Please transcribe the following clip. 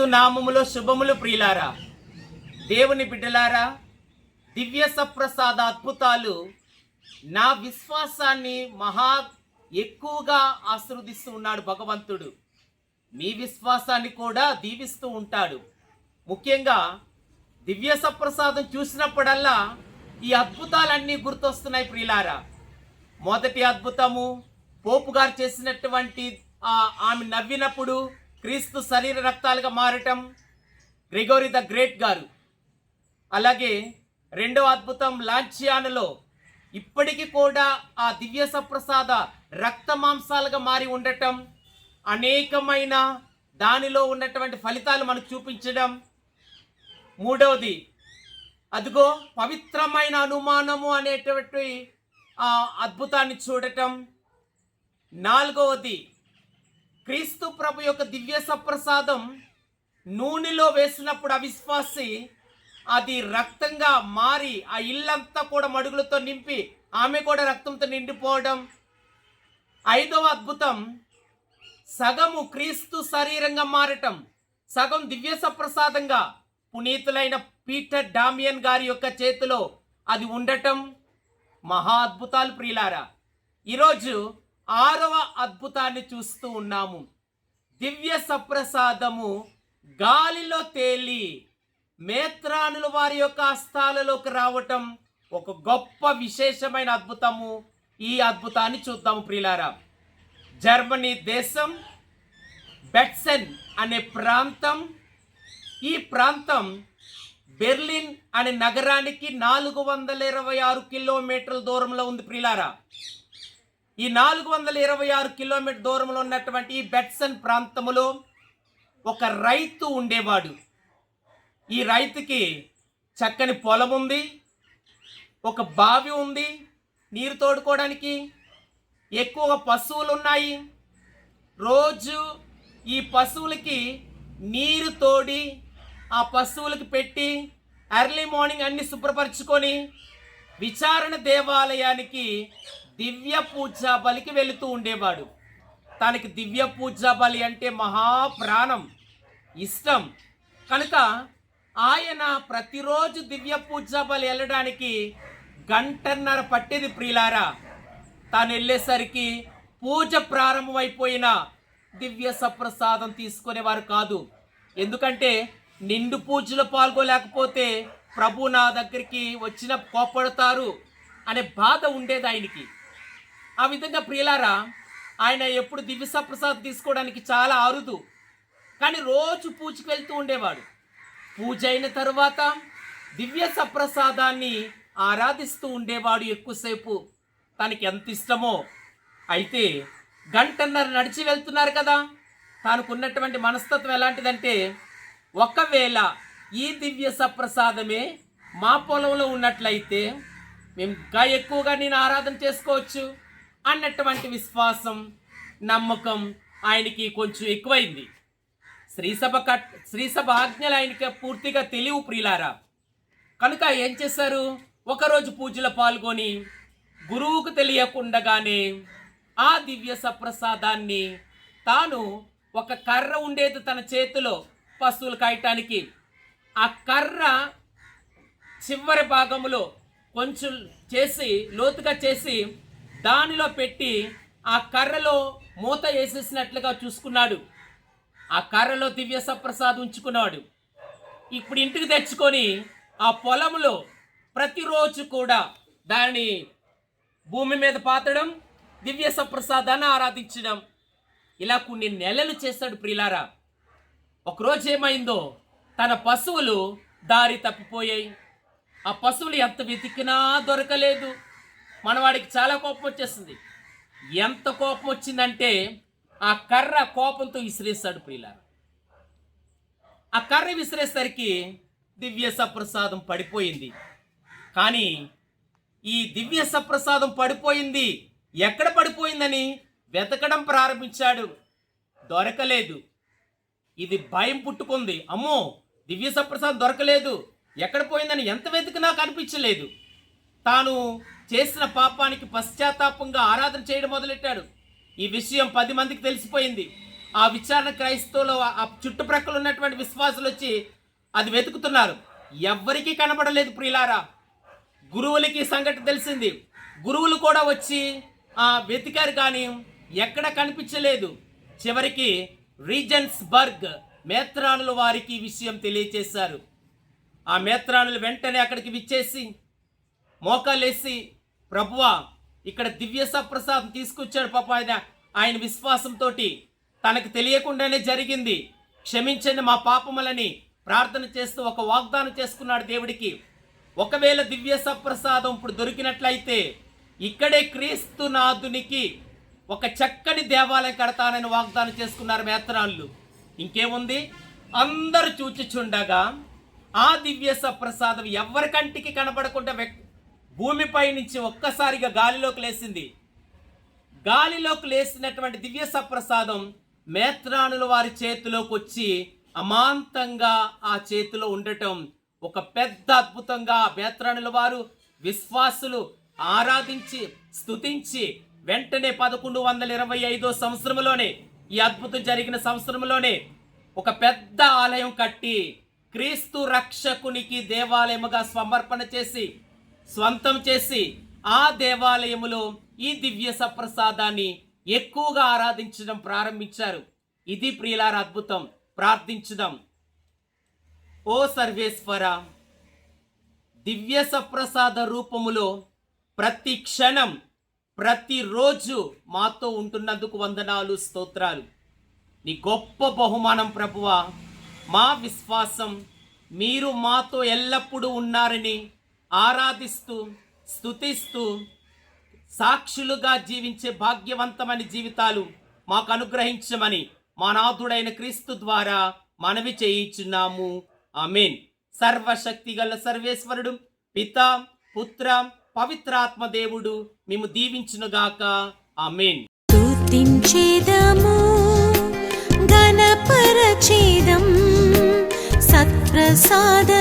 క్రీస్తు నామములో శుభములు ప్రియులారా దేవుని బిడ్డలారా దివ్య సప్రసాద అద్భుతాలు నా విశ్వాసాన్ని మహా ఎక్కువగా ఆశీర్వదిస్తూ ఉన్నాడు భగవంతుడు. మీ విశ్వాసాన్ని కూడా దీవిస్తూ ఉంటాడు. ముఖ్యంగా దివ్య సప్రసాదం చూసినప్పుడల్లా ఈ అద్భుతాలన్నీ గుర్తొస్తున్నాయి ప్రియులారా. మొదటి అద్భుతము పోపు గారు చేసినటువంటి ఆమె నవ్వినప్పుడు క్రీస్తు శరీర రక్తాలుగా మారటం గ్రిగోరి ద గ్రేట్ గారు. అలాగే రెండవ అద్భుతం లాంఛియానులో ఇప్పటికీ కూడా ఆ దివ్య సప్రసాద రక్త మాంసాలుగా మారి ఉండటం అనేకమైన దానిలో ఉన్నటువంటి ఫలితాలు మనకు చూపించడం. మూడవది అదిగో పవిత్రమైన అనుమానము అనేటువంటి ఆ అద్భుతాన్ని చూడటం. నాలుగవది క్రీస్తు ప్రభు యొక్క దివ్య సప్రసాదం నూనెలో వేసినప్పుడు అవిశ్వాసి అది రక్తంగా మారి ఆ ఇల్లంతా కూడా మడుగులతో నింపి ఆమె కూడా రక్తంతో నిండిపోవడం. ఐదవ అద్భుతం సగము క్రీస్తు శరీరంగా మారటం. సగం దివ్య సప్రసాదంగా పునీతులైన పీటర్ డామియన్ గారి యొక్క చేతిలో అది ఉండటం. మహా అద్భుతాలు ప్రియులారా ఈరోజు ఆరవ అద్భుతాన్ని చూస్తూ ఉన్నాము. దివ్య సప్రసాదము గాలిలో తేలి మేత్రానుల వారి యొక్క హస్తాలలోకి రావటం ఒక గొప్ప విశేషమైన అద్భుతము. ఈ అద్భుతాన్ని చూద్దాము ప్రియులారా. జర్మనీ దేశం బెట్సెన్ అనే ప్రాంతం. ఈ ప్రాంతం బెర్లిన్ అనే నగరానికి నాలుగు వందల ఇరవై ఆరు కిలోమీటర్ల దూరంలో ఉంది ప్రిలారా ఈ నాలుగు వందల ఇరవై ఆరు కిలోమీటర్ దూరంలో ఉన్నటువంటి ఈ బెట్సన్ ప్రాంతములో ఒక రైతు ఉండేవాడు. ఈ రైతుకి చక్కని పొలం ఉంది ఒక బావి ఉంది నీరు తోడుకోవడానికి ఎక్కువ పశువులు ఉన్నాయి. రోజు ఈ పశువులకి నీరు తోడి ఆ పశువులకి పెట్టి ఎర్లీ మార్నింగ్ అన్ని శుభ్రపరచుకొని విచారణ దేవాలయానికి దివ్య పూజా బలికి వెళుతూ ఉండేవాడు. తనకి దివ్య పూజా బలి అంటే మహా ప్రాణం ఇష్టం. కనుక ఆయన ప్రతిరోజు దివ్య పూజా బలి వెళ్ళడానికి గంటన్నర పట్టేది ప్రియులారా. తాను వెళ్ళేసరికి పూజ ప్రారంభమైపోయిన దివ్య సప్రసాదం తీసుకునేవారు కాదు. ఎందుకంటే నిండు పూజలో పాల్గొలేకపోతే ప్రభు నా దగ్గరికి వచ్చిన కోపడతారు అనే బాధ ఉండేది ఆయనకి. ఆ విధంగా ప్రియులారా ఆయన ఎప్పుడు దివ్య సప్రసాదం తీసుకోవడానికి చాలా అరుదు. కానీ రోజు పూజకి వెళ్తూ ఉండేవాడు. పూజ అయిన తర్వాత దివ్య సప్రసాదాన్ని ఆరాధిస్తూ ఉండేవాడు ఎక్కువసేపు. తనకి ఎంత ఇష్టమో. అయితే గంటన్నర నడిచి వెళ్తున్నారు కదా. తనకున్నటువంటి మనస్తత్వం ఎలాంటిదంటే ఒకవేళ ఈ దివ్య సప్రసాదమే మా పొలంలో ఉన్నట్లయితే మేము ఇంకా ఎక్కువగా నేను ఆరాధన చేసుకోవచ్చు. అన్నటువంటి విశ్వాసం నమ్మకం ఆయనకి కొంచెం ఎక్కువైంది. శ్రీసభ కట్ శ్రీసభ ఆజ్ఞలు ఆయనకి పూర్తిగా తెలివి ప్రియులారా. కనుక ఏం చేశారు? ఒకరోజు పూజలో పాల్గొని గురువుకు తెలియకుండగానే ఆ దివ్య సప్రసాదాన్ని తాను ఒక కర్ర ఉండేది తన చేతిలో పశువులు కాయటానికి. ఆ కర్ర చివరి భాగంలో కొంచెం చేసి లోతుగా చేసి దానిలో పెట్టి ఆ కర్రలో మూత వేసేసినట్లుగా చూసుకున్నాడు. ఆ కర్రలో దివ్య సప్రసాద్ ఉంచుకున్నాడు. ఇప్పుడు ఇంటికి తెచ్చుకొని ఆ పొలంలో ప్రతిరోజు కూడా దాన్ని భూమి మీద పాతడం దివ్య సప్రసాదాన్ని ఆరాధించడం ఇలా కొన్ని నెలలు చేస్తాడు ప్రిలారా ఒకరోజు ఏమైందో తన పశువులు దారి తప్పిపోయాయి. ఆ పశువులు ఎంత వెతికినా దొరకలేదు. మనవాడికి చాలా కోపం వచ్చేసింది ఎంత కోపం వచ్చిందంటే ఆ కర్ర కోపంతో విసిరేస్తాడు ప్రియులారా. ఆ కర్ర విసిరేసరికి దివ్య సప్రసాదం పడిపోయింది. కానీ ఈ దివ్య సప్రసాదం పడిపోయింది. ఎక్కడ పడిపోయిందని వెతకడం ప్రారంభించాడు. దొరకలేదు. ఇది భయం పుట్టుకుంది. అమ్మో దివ్య సప్రసాదం దొరకలేదు. ఎక్కడ పోయిందని ఎంత వెతికినా కనిపించలేదు. తాను చేసిన పాపానికి పశ్చాత్తాపంగా ఆరాధన చేయడం మొదలెట్టాడు. ఈ విషయం పది మందికి తెలిసిపోయింది. ఆ విచారణ క్రైస్తవులు ఆ చుట్టుప్రక్కల ఉన్నటువంటి విశ్వాసులు వచ్చి అది వెతుకుతున్నారు. ఎవ్వరికీ కనబడలేదు ప్రియులారా. గురువులకి ఈ సంగతి తెలిసింది. గురువులు కూడా వచ్చి ఆ వెతికారు కానీ ఎక్కడ కనిపించలేదు. చివరికి రీజన్స్బర్గ్ మేత్రానుల వారికి విషయం తెలియచేశారు. ఆ మేత్రానులు వెంటనే అక్కడికి విచ్చేసి మోకాలేసి ప్రభువా ఇక్కడ దివ్య సప్రసాదం తీసుకొచ్చాడు పాప ఆయన. ఆయన విశ్వాసంతో తనకు తెలియకుండానే జరిగింది. క్షమించండి మా పాపములని ప్రార్థన చేస్తూ ఒక వాగ్దానం చేసుకున్నాడు దేవుడికి. ఒకవేళ దివ్య సప్రసాదం ఇప్పుడు దొరికినట్లయితే ఇక్కడే క్రీస్తు నాథునికి ఒక చక్కని దేవాలయం కడతానని వాగ్దానం చేసుకున్నారు మేత్రాళ్ళు. ఇంకేముంది? అందరూ చూచిచుండగా ఆ దివ్య సప్రసాదం ఎవరి కంటికి కనబడకుండా వ్యక్తి భూమిపై నుంచి ఒక్కసారిగా గాలిలోకి లేసింది. గాలిలోకి లేసినటువంటి దివ్య సప్రసాదం మేత్రానుల వారి చేతిలోకి వచ్చి అమాంతంగా ఆ చేతిలో ఉండటం ఒక పెద్ద అద్భుతంగా మేత్రానుల వారు విశ్వాసులు ఆరాధించి స్తుతించి వెంటనే పదకొండు వందల ఇరవై ఐదో సంవత్సరంలోనే ఈ అద్భుతం జరిగిన సంవత్సరంలోనే ఒక పెద్ద ఆలయం కట్టి క్రీస్తు రక్షకునికి దేవాలయముగా సమర్పణ చేసి స్వంతం చేసి ఆ దేవాలయములో ఈ దివ్య సప్రసాదాన్ని ఎక్కువగా ఆరాధించడం ప్రారంభించారు. ఇది ప్రియులార అద్భుతం. ప్రార్థించుదాం. ఓ సర్వేశ్వర దివ్య సప్రసాద రూపములో ప్రతి క్షణం ప్రతిరోజు మాతో ఉంటున్నందుకు వందనాలు స్తోత్రాలు. నీ గొప్ప బహుమానం ప్రభువ మా విశ్వాసం మీరు మాతో ఎల్లప్పుడూ ఉన్నారని ఆరాధిస్తూ స్థుతిస్తూ సాక్షులుగా జీవించే భాగ్యవంతమైన జీవితాలు మాకు అనుగ్రహించమని మా నాథుడైన క్రీస్తు ద్వారా మనవి చేయించున్నాము. అమీన్ సర్వశక్తి గల సర్వేశ్వరుడు పిత పుత్ర పవిత్రాత్మ దేవుడు మేము దీవించునుగాక. అమీన్ సత్ప్రసాద